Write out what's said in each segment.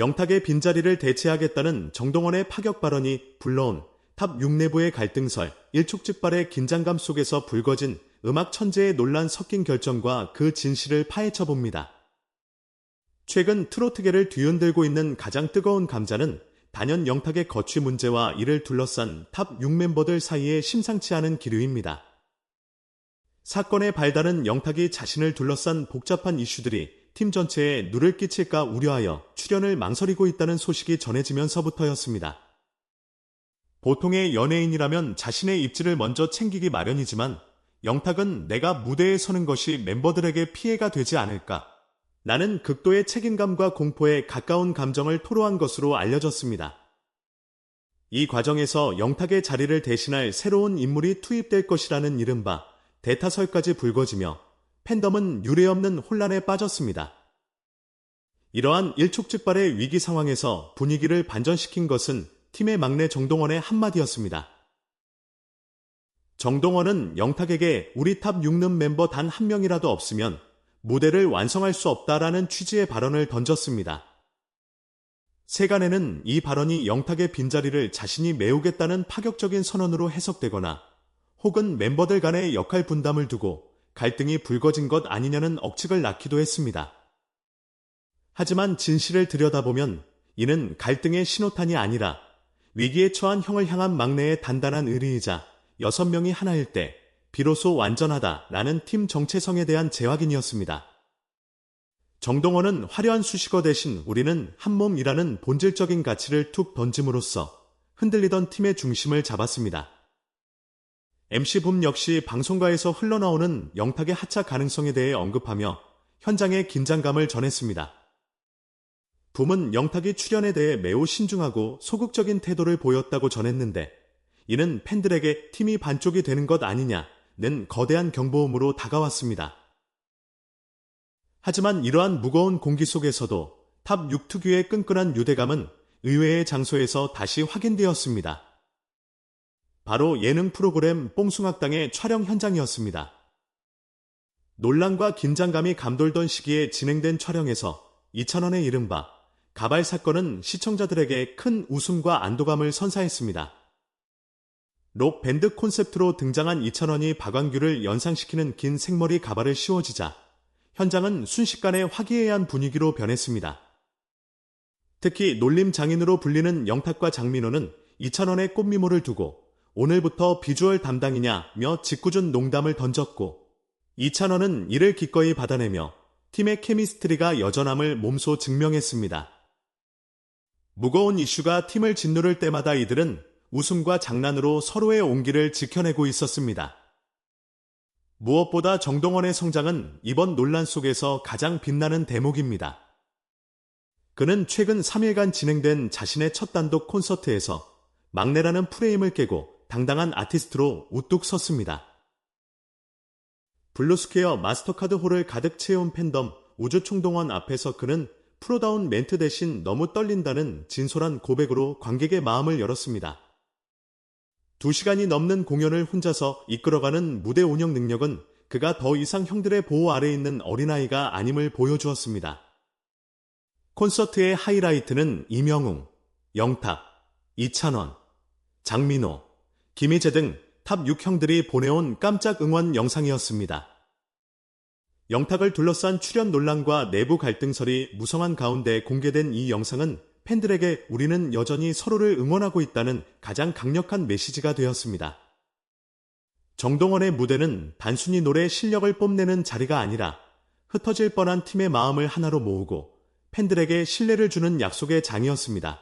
영탁의 빈자리를 대체하겠다는 정동원의 파격 발언이 불러온 탑 6 내부의 갈등설, 일촉즉발의 긴장감 속에서 불거진 음악 천재의 논란 섞인 결정과 그 진실을 파헤쳐 봅니다. 최근 트로트계를 뒤흔들고 있는 가장 뜨거운 감자는 단연 영탁의 거취 문제와 이를 둘러싼 탑 6 멤버들 사이에 심상치 않은 기류입니다. 사건의 발단은 영탁이 자신을 둘러싼 복잡한 이슈들이 팀 전체에 누를 끼칠까 우려하여 출연을 망설이고 있다는 소식이 전해지면서부터였습니다. 보통의 연예인이라면 자신의 입지를 먼저 챙기기 마련이지만 영탁은 내가 무대에 서는 것이 멤버들에게 피해가 되지 않을까. 나는 극도의 책임감과 공포에 가까운 감정을 토로한 것으로 알려졌습니다. 이 과정에서 영탁의 자리를 대신할 새로운 인물이 투입될 것이라는 이른바 대타설까지 불거지며 팬덤은 유례없는 혼란에 빠졌습니다. 이러한 일촉즉발의 위기 상황에서 분위기를 반전시킨 것은 팀의 막내 정동원의 한마디였습니다. 정동원은 영탁에게 우리 탑 6는 멤버 단 한 명이라도 없으면 무대를 완성할 수 없다라는 취지의 발언을 던졌습니다. 세간에는 이 발언이 영탁의 빈자리를 자신이 메우겠다는 파격적인 선언으로 해석되거나 혹은 멤버들 간의 역할 분담을 두고 갈등이 불거진 것 아니냐는 억측을 낳기도 했습니다. 하지만 진실을 들여다보면 이는 갈등의 신호탄이 아니라 위기에 처한 형을 향한 막내의 단단한 의리이자 여섯 명이 하나일 때 비로소 완전하다라는 팀 정체성에 대한 재확인이었습니다. 정동원은 화려한 수식어 대신 우리는 한 몸이라는 본질적인 가치를 툭 던짐으로써 흔들리던 팀의 중심을 잡았습니다. MC 붐 역시 방송가에서 흘러나오는 영탁의 하차 가능성에 대해 언급하며 현장의 긴장감을 전했습니다. 붐은 영탁이 출연에 대해 매우 신중하고 소극적인 태도를 보였다고 전했는데 이는 팬들에게 팀이 반쪽이 되는 것 아니냐는 거대한 경보음으로 다가왔습니다. 하지만 이러한 무거운 공기 속에서도 탑 6특유의 끈끈한 유대감은 의외의 장소에서 다시 확인되었습니다. 바로 예능 프로그램 뽕숭악당의 촬영 현장이었습니다. 논란과 긴장감이 감돌던 시기에 진행된 촬영에서 2천원의 이른바 가발 사건은 시청자들에게 큰 웃음과 안도감을 선사했습니다. 록 밴드 콘셉트로 등장한 이찬원이 박광규를 연상시키는 긴 생머리 가발을 씌워지자 현장은 순식간에 화기애애한 분위기로 변했습니다. 특히 놀림 장인으로 불리는 영탁과 장민호는 이찬원의 꽃미모를 두고 오늘부터 비주얼 담당이냐며 짓궂은 농담을 던졌고 이찬원은 이를 기꺼이 받아내며 팀의 케미스트리가 여전함을 몸소 증명했습니다. 무거운 이슈가 팀을 짓누를 때마다 이들은 웃음과 장난으로 서로의 온기를 지켜내고 있었습니다. 무엇보다 정동원의 성장은 이번 논란 속에서 가장 빛나는 대목입니다. 그는 최근 3일간 진행된 자신의 첫 단독 콘서트에서 막내라는 프레임을 깨고 당당한 아티스트로 우뚝 섰습니다. 블루스퀘어 마스터카드 홀을 가득 채운 팬덤 우주총동원 앞에서 그는 프로다운 멘트 대신 너무 떨린다는 진솔한 고백으로 관객의 마음을 열었습니다. 2시간이 넘는 공연을 혼자서 이끌어가는 무대 운영 능력은 그가 더 이상 형들의 보호 아래 있는 어린아이가 아님을 보여주었습니다. 콘서트의 하이라이트는 이명웅, 영탁, 이찬원, 장민호, 김희재 등 탑 6형들이 보내온 깜짝 응원 영상이었습니다. 영탁을 둘러싼 출연 논란과 내부 갈등설이 무성한 가운데 공개된 이 영상은 팬들에게 우리는 여전히 서로를 응원하고 있다는 가장 강력한 메시지가 되었습니다. 정동원의 무대는 단순히 노래 실력을 뽐내는 자리가 아니라 흩어질 뻔한 팀의 마음을 하나로 모으고 팬들에게 신뢰를 주는 약속의 장이었습니다.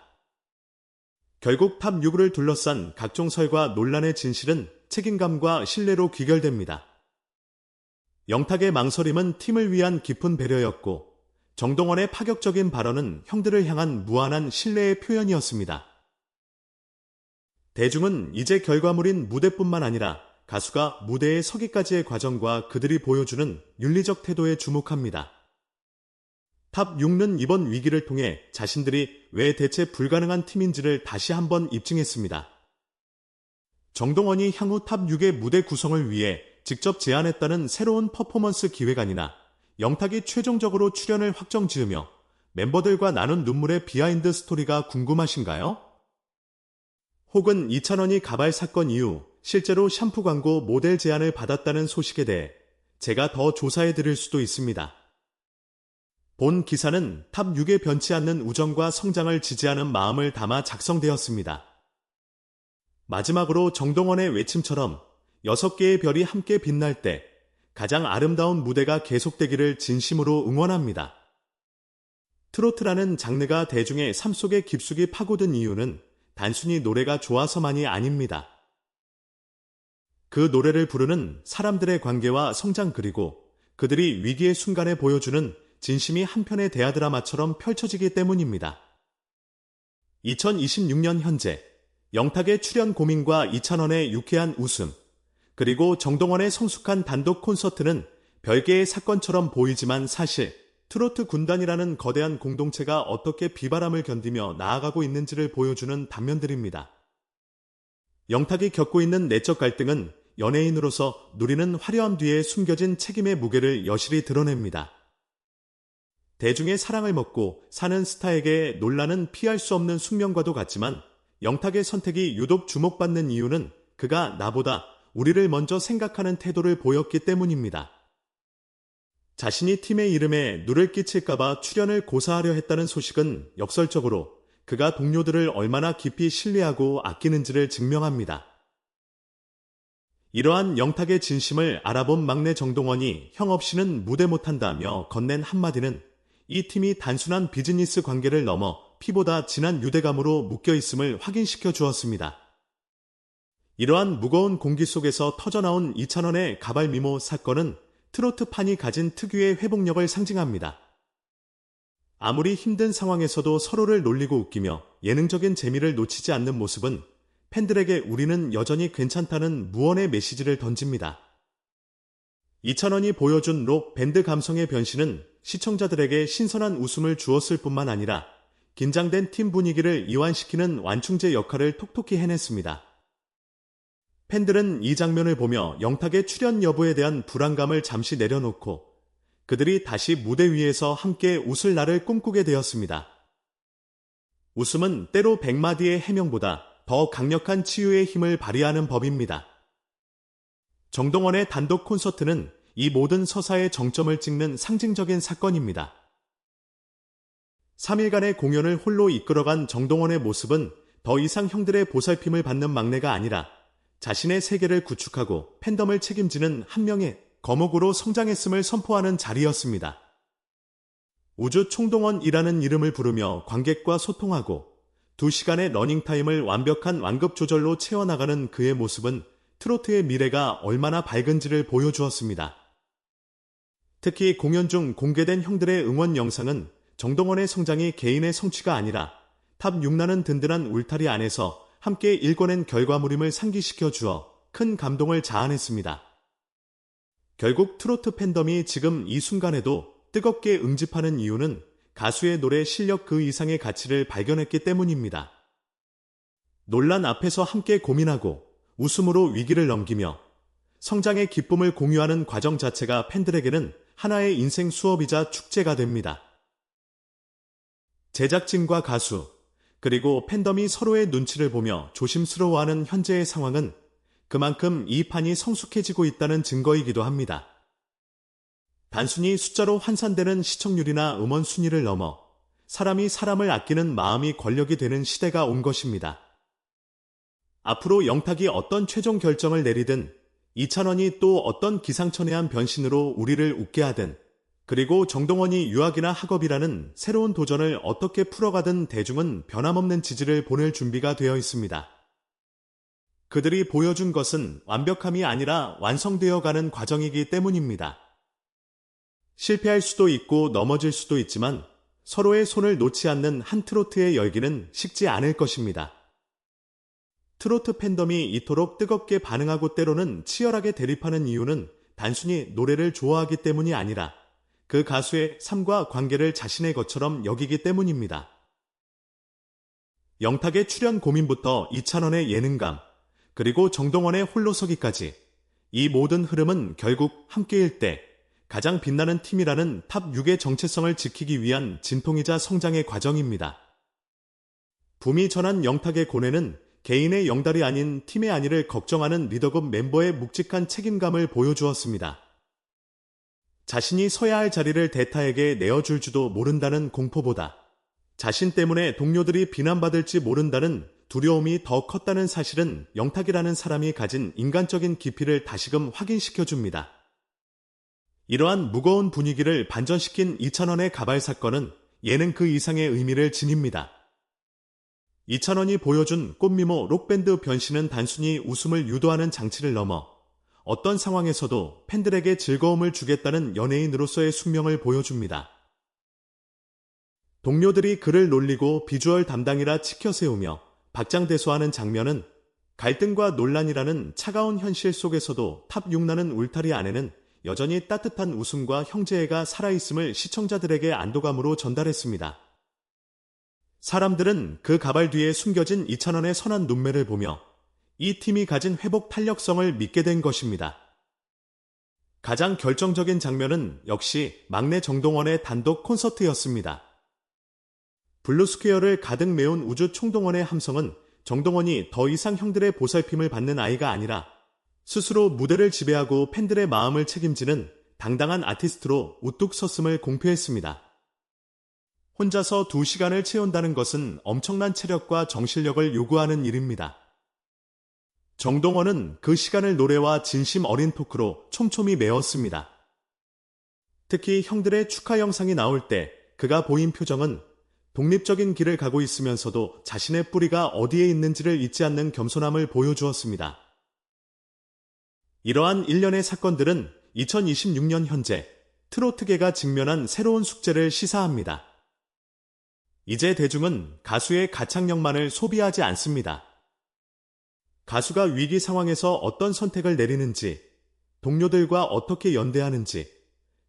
결국 탑 6을 둘러싼 각종 설과 논란의 진실은 책임감과 신뢰로 귀결됩니다. 영탁의 망설임은 팀을 위한 깊은 배려였고 정동원의 파격적인 발언은 형들을 향한 무한한 신뢰의 표현이었습니다. 대중은 이제 결과물인 무대뿐만 아니라 가수가 무대에 서기까지의 과정과 그들이 보여주는 윤리적 태도에 주목합니다. 탑 6는 이번 위기를 통해 자신들이 왜 대체 불가능한 팀인지를 다시 한번 입증했습니다. 정동원이 향후 탑 6의 무대 구성을 위해 직접 제안했다는 새로운 퍼포먼스 기획안이나 영탁이 최종적으로 출연을 확정 지으며 멤버들과 나눈 눈물의 비하인드 스토리가 궁금하신가요? 혹은 이찬원이 가발 사건 이후 실제로 샴푸 광고 모델 제안을 받았다는 소식에 대해 제가 더 조사해 드릴 수도 있습니다. 본 기사는 탑 6에 변치 않는 우정과 성장을 지지하는 마음을 담아 작성되었습니다. 마지막으로 정동원의 외침처럼 6개의 별이 함께 빛날 때 가장 아름다운 무대가 계속되기를 진심으로 응원합니다. 트로트라는 장르가 대중의 삶 속에 깊숙이 파고든 이유는 단순히 노래가 좋아서만이 아닙니다. 그 노래를 부르는 사람들의 관계와 성장 그리고 그들이 위기의 순간에 보여주는 진심이 한편의 대하드라마처럼 펼쳐지기 때문입니다. 2026년 현재 영탁의 출연 고민과 이찬원의 유쾌한 웃음, 그리고 정동원의 성숙한 단독 콘서트는 별개의 사건처럼 보이지만 사실 트로트 군단이라는 거대한 공동체가 어떻게 비바람을 견디며 나아가고 있는지를 보여주는 단면들입니다. 영탁이 겪고 있는 내적 갈등은 연예인으로서 누리는 화려함 뒤에 숨겨진 책임의 무게를 여실히 드러냅니다. 대중의 사랑을 먹고 사는 스타에게 논란은 피할 수 없는 숙명과도 같지만 영탁의 선택이 유독 주목받는 이유는 그가 나보다 우리를 먼저 생각하는 태도를 보였기 때문입니다. 자신이 팀의 이름에 누를 끼칠까봐 출연을 고사하려 했다는 소식은 역설적으로 그가 동료들을 얼마나 깊이 신뢰하고 아끼는지를 증명합니다. 이러한 영탁의 진심을 알아본 막내 정동원이 형 없이는 무대 못한다며 건넨 한마디는 이 팀이 단순한 비즈니스 관계를 넘어 피보다 진한 유대감으로 묶여 있음을 확인시켜 주었습니다. 이러한 무거운 공기 속에서 터져나온 이찬원의 가발 미모 사건은 트로트판이 가진 특유의 회복력을 상징합니다. 아무리 힘든 상황에서도 서로를 놀리고 웃기며 예능적인 재미를 놓치지 않는 모습은 팬들에게 우리는 여전히 괜찮다는 무언의 메시지를 던집니다. 이찬원이 보여준 록 밴드 감성의 변신은 시청자들에게 신선한 웃음을 주었을 뿐만 아니라 긴장된 팀 분위기를 이완시키는 완충제 역할을 톡톡히 해냈습니다. 팬들은 이 장면을 보며 영탁의 출연 여부에 대한 불안감을 잠시 내려놓고 그들이 다시 무대 위에서 함께 웃을 날을 꿈꾸게 되었습니다. 웃음은 때로 백마디의 해명보다 더 강력한 치유의 힘을 발휘하는 법입니다. 정동원의 단독 콘서트는 이 모든 서사의 정점을 찍는 상징적인 사건입니다. 3일간의 공연을 홀로 이끌어간 정동원의 모습은 더 이상 형들의 보살핌을 받는 막내가 아니라 자신의 세계를 구축하고 팬덤을 책임지는 한 명의 거목으로 성장했음을 선포하는 자리였습니다. 우주 총동원이라는 이름을 부르며 관객과 소통하고 두 시간의 러닝타임을 완벽한 완급 조절로 채워나가는 그의 모습은 트로트의 미래가 얼마나 밝은지를 보여주었습니다. 특히 공연 중 공개된 형들의 응원 영상은 정동원의 성장이 개인의 성취가 아니라 탑 6나는 든든한 울타리 안에서 함께 읽어낸 결과물임을 상기시켜 주어 큰 감동을 자아냈습니다. 결국 트로트 팬덤이 지금 이 순간에도 뜨겁게 응집하는 이유는 가수의 노래 실력 그 이상의 가치를 발견했기 때문입니다. 논란 앞에서 함께 고민하고 웃음으로 위기를 넘기며 성장의 기쁨을 공유하는 과정 자체가 팬들에게는 하나의 인생 수업이자 축제가 됩니다. 제작진과 가수, 그리고 팬덤이 서로의 눈치를 보며 조심스러워하는 현재의 상황은 그만큼 이 판이 성숙해지고 있다는 증거이기도 합니다. 단순히 숫자로 환산되는 시청률이나 음원 순위를 넘어 사람이 사람을 아끼는 마음이 권력이 되는 시대가 온 것입니다. 앞으로 영탁이 어떤 최종 결정을 내리든 이찬원이 또 어떤 기상천외한 변신으로 우리를 웃게 하든 그리고 정동원이 유학이나 학업이라는 새로운 도전을 어떻게 풀어가든 대중은 변함없는 지지를 보낼 준비가 되어 있습니다. 그들이 보여준 것은 완벽함이 아니라 완성되어 가는 과정이기 때문입니다. 실패할 수도 있고 넘어질 수도 있지만 서로의 손을 놓지 않는 한 트로트의 열기는 식지 않을 것입니다. 트로트 팬덤이 이토록 뜨겁게 반응하고 때로는 치열하게 대립하는 이유는 단순히 노래를 좋아하기 때문이 아니라 그 가수의 삶과 관계를 자신의 것처럼 여기기 때문입니다. 영탁의 출연 고민부터 이찬원의 예능감, 그리고 정동원의 홀로서기까지 이 모든 흐름은 결국 함께일 때 가장 빛나는 팀이라는 탑 6의 정체성을 지키기 위한 진통이자 성장의 과정입니다. 붐이 전한 영탁의 고뇌는 개인의 영달이 아닌 팀의 안위를 걱정하는 리더급 멤버의 묵직한 책임감을 보여주었습니다. 자신이 서야 할 자리를 대타에게 내어줄 지도 모른다는 공포보다 자신 때문에 동료들이 비난받을지 모른다는 두려움이 더 컸다는 사실은 영탁이라는 사람이 가진 인간적인 깊이를 다시금 확인시켜 줍니다. 이러한 무거운 분위기를 반전시킨 이찬원의 가발 사건은 예능 그 이상의 의미를 지닙니다. 이찬원이 보여준 꽃미모 록밴드 변신은 단순히 웃음을 유도하는 장치를 넘어 어떤 상황에서도 팬들에게 즐거움을 주겠다는 연예인으로서의 숙명을 보여줍니다. 동료들이 그를 놀리고 비주얼 담당이라 치켜 세우며 박장대소하는 장면은 갈등과 논란이라는 차가운 현실 속에서도 탑 6나는 울타리 안에는 여전히 따뜻한 웃음과 형제애가 살아있음을 시청자들에게 안도감으로 전달했습니다. 사람들은 그 가발 뒤에 숨겨진 2천원의 선한 눈매를 보며 이 팀이 가진 회복 탄력성을 믿게 된 것입니다. 가장 결정적인 장면은 역시 막내 정동원의 단독 콘서트였습니다. 블루스퀘어를 가득 메운 우주 총동원의 함성은 정동원이 더 이상 형들의 보살핌을 받는 아이가 아니라 스스로 무대를 지배하고 팬들의 마음을 책임지는 당당한 아티스트로 우뚝 섰음을 공표했습니다. 혼자서 두 시간을 채운다는 것은 엄청난 체력과 정신력을 요구하는 일입니다. 정동원은 그 시간을 노래와 진심 어린 토크로 촘촘히 메웠습니다. 특히 형들의 축하 영상이 나올 때 그가 보인 표정은 독립적인 길을 가고 있으면서도 자신의 뿌리가 어디에 있는지를 잊지 않는 겸손함을 보여주었습니다. 이러한 일련의 사건들은 2026년 현재 트로트계가 직면한 새로운 숙제를 시사합니다. 이제 대중은 가수의 가창력만을 소비하지 않습니다. 가수가 위기 상황에서 어떤 선택을 내리는지, 동료들과 어떻게 연대하는지,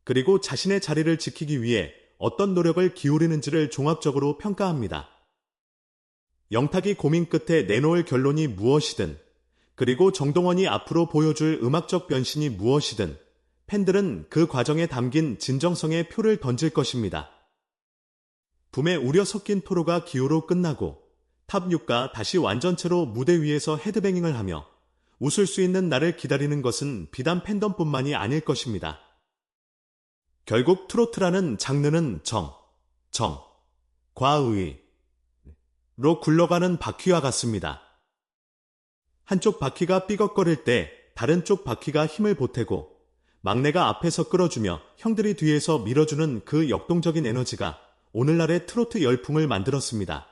그리고 자신의 자리를 지키기 위해 어떤 노력을 기울이는지를 종합적으로 평가합니다. 영탁이 고민 끝에 내놓을 결론이 무엇이든 그리고 정동원이 앞으로 보여줄 음악적 변신이 무엇이든 팬들은 그 과정에 담긴 진정성의 표를 던질 것입니다. 붐에 우려 섞인 토로가 기호로 끝나고 탑6가 다시 완전체로 무대 위에서 헤드뱅잉을 하며 웃을 수 있는 날을 기다리는 것은 비단 팬덤뿐만이 아닐 것입니다. 결국 트로트라는 장르는 정, 정, 과의, 로 굴러가는 바퀴와 같습니다. 한쪽 바퀴가 삐걱거릴 때 다른 쪽 바퀴가 힘을 보태고 막내가 앞에서 끌어주며 형들이 뒤에서 밀어주는 그 역동적인 에너지가 오늘날의 트로트 열풍을 만들었습니다.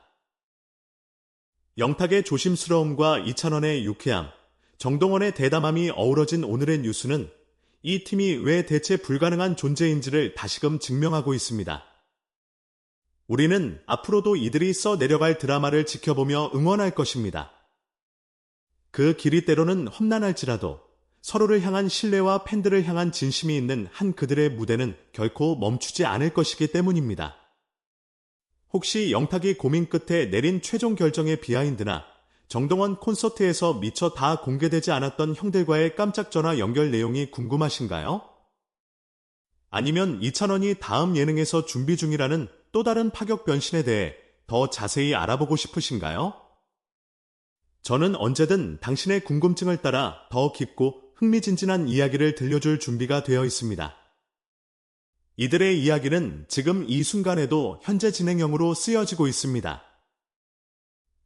영탁의 조심스러움과 이찬원의 유쾌함, 정동원의 대담함이 어우러진 오늘의 뉴스는 이 팀이 왜 대체 불가능한 존재인지를 다시금 증명하고 있습니다. 우리는 앞으로도 이들이 써 내려갈 드라마를 지켜보며 응원할 것입니다. 그 길이 때로는 험난할지라도 서로를 향한 신뢰와 팬들을 향한 진심이 있는 한 그들의 무대는 결코 멈추지 않을 것이기 때문입니다. 혹시 영탁이 고민 끝에 내린 최종 결정의 비하인드나 정동원 콘서트에서 미처 다 공개되지 않았던 형들과의 깜짝 전화 연결 내용이 궁금하신가요? 아니면 이찬원이 다음 예능에서 준비 중이라는 또 다른 파격 변신에 대해 더 자세히 알아보고 싶으신가요? 저는 언제든 당신의 궁금증을 따라 더 깊고 흥미진진한 이야기를 들려줄 준비가 되어 있습니다. 이들의 이야기는 지금 이 순간에도 현재 진행형으로 쓰여지고 있습니다.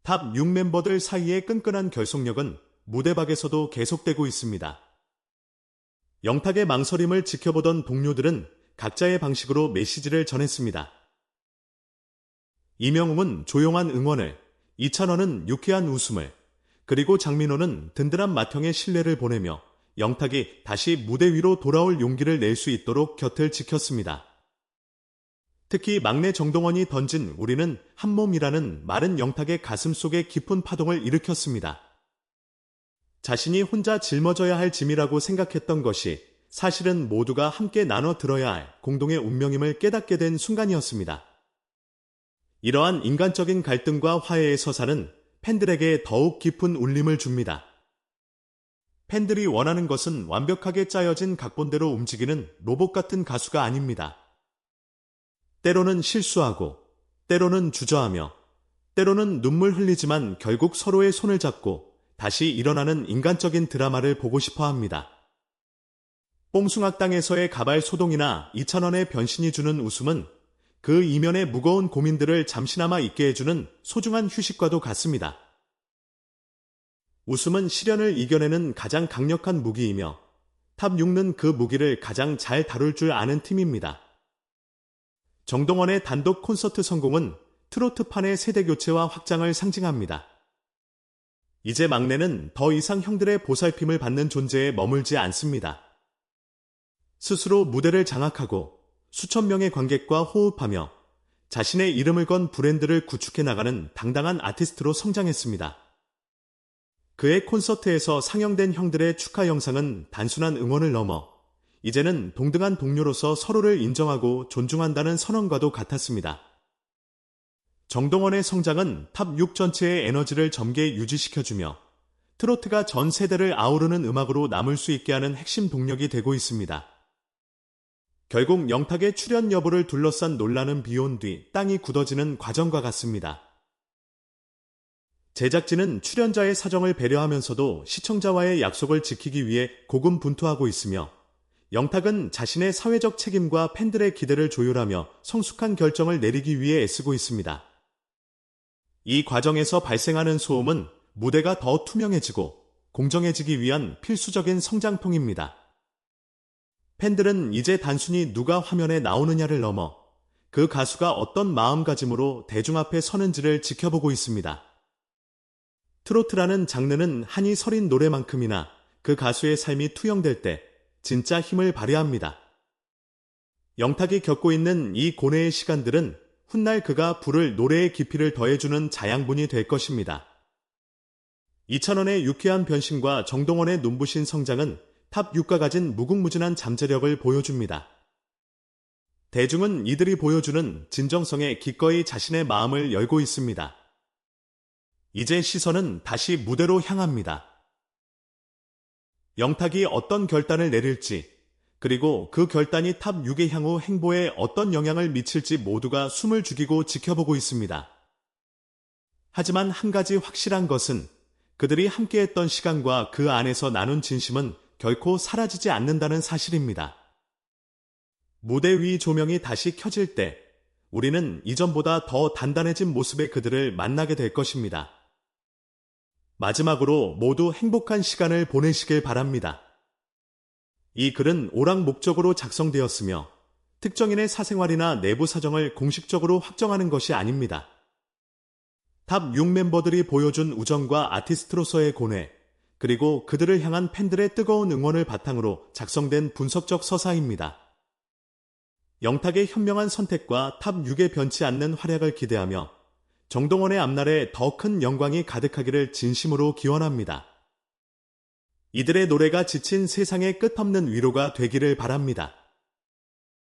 탑 6 멤버들 사이의 끈끈한 결속력은 무대박에서도 계속되고 있습니다. 영탁의 망설임을 지켜보던 동료들은 각자의 방식으로 메시지를 전했습니다. 이명웅은 조용한 응원을, 이찬원은 유쾌한 웃음을, 그리고 장민호는 든든한 맏형의 신뢰를 보내며 영탁이 다시 무대 위로 돌아올 용기를 낼 수 있도록 곁을 지켰습니다. 특히 막내 정동원이 던진 우리는 한 몸이라는 마른 영탁의 가슴 속에 깊은 파동을 일으켰습니다. 자신이 혼자 짊어져야 할 짐이라고 생각했던 것이 사실은 모두가 함께 나눠 들어야 할 공동의 운명임을 깨닫게 된 순간이었습니다. 이러한 인간적인 갈등과 화해의 서사는 팬들에게 더욱 깊은 울림을 줍니다. 팬들이 원하는 것은 완벽하게 짜여진 각본대로 움직이는 로봇 같은 가수가 아닙니다. 때로는 실수하고, 때로는 주저하며, 때로는 눈물 흘리지만 결국 서로의 손을 잡고 다시 일어나는 인간적인 드라마를 보고 싶어 합니다. 뽕숭악당에서의 가발 소동이나 이찬원의 변신이 주는 웃음은 그 이면의 무거운 고민들을 잠시나마 잊게 해주는 소중한 휴식과도 같습니다. 웃음은 시련을 이겨내는 가장 강력한 무기이며 탑 6는 그 무기를 가장 잘 다룰 줄 아는 팀입니다. 정동원의 단독 콘서트 성공은 트로트판의 세대 교체와 확장을 상징합니다. 이제 막내는 더 이상 형들의 보살핌을 받는 존재에 머물지 않습니다. 스스로 무대를 장악하고 수천 명의 관객과 호흡하며 자신의 이름을 건 브랜드를 구축해 나가는 당당한 아티스트로 성장했습니다. 그의 콘서트에서 상영된 형들의 축하 영상은 단순한 응원을 넘어 이제는 동등한 동료로서 서로를 인정하고 존중한다는 선언과도 같았습니다. 정동원의 성장은 탑 6 전체의 에너지를 점게 유지시켜주며 트로트가 전 세대를 아우르는 음악으로 남을 수 있게 하는 핵심 동력이 되고 있습니다. 결국 영탁의 출연 여부를 둘러싼 논란은 비온 뒤 땅이 굳어지는 과정과 같습니다. 제작진은 출연자의 사정을 배려하면서도 시청자와의 약속을 지키기 위해 고군분투하고 있으며 영탁은 자신의 사회적 책임과 팬들의 기대를 조율하며 성숙한 결정을 내리기 위해 애쓰고 있습니다. 이 과정에서 발생하는 소음은 무대가 더 투명해지고 공정해지기 위한 필수적인 성장통입니다. 팬들은 이제 단순히 누가 화면에 나오느냐를 넘어 그 가수가 어떤 마음가짐으로 대중 앞에 서는지를 지켜보고 있습니다. 트로트라는 장르는 한이 서린 노래만큼이나 그 가수의 삶이 투영될 때 진짜 힘을 발휘합니다. 영탁이 겪고 있는 이 고뇌의 시간들은 훗날 그가 부를 노래의 깊이를 더해주는 자양분이 될 것입니다. 이찬원의 유쾌한 변신과 정동원의 눈부신 성장은 탑 6가 가진 무궁무진한 잠재력을 보여줍니다. 대중은 이들이 보여주는 진정성에 기꺼이 자신의 마음을 열고 있습니다. 이제 시선은 다시 무대로 향합니다. 영탁이 어떤 결단을 내릴지, 그리고 그 결단이 탑 6의 향후 행보에 어떤 영향을 미칠지 모두가 숨을 죽이고 지켜보고 있습니다. 하지만 한 가지 확실한 것은 그들이 함께했던 시간과 그 안에서 나눈 진심은 결코 사라지지 않는다는 사실입니다. 무대 위 조명이 다시 켜질 때 우리는 이전보다 더 단단해진 모습의 그들을 만나게 될 것입니다. 마지막으로 모두 행복한 시간을 보내시길 바랍니다. 이 글은 오락 목적으로 작성되었으며 특정인의 사생활이나 내부 사정을 공식적으로 확정하는 것이 아닙니다. 탑 6 멤버들이 보여준 우정과 아티스트로서의 고뇌, 그리고 그들을 향한 팬들의 뜨거운 응원을 바탕으로 작성된 분석적 서사입니다. 영탁의 현명한 선택과 탑 6에 변치 않는 활약을 기대하며 정동원의 앞날에 더 큰 영광이 가득하기를 진심으로 기원합니다. 이들의 노래가 지친 세상의 끝없는 위로가 되기를 바랍니다.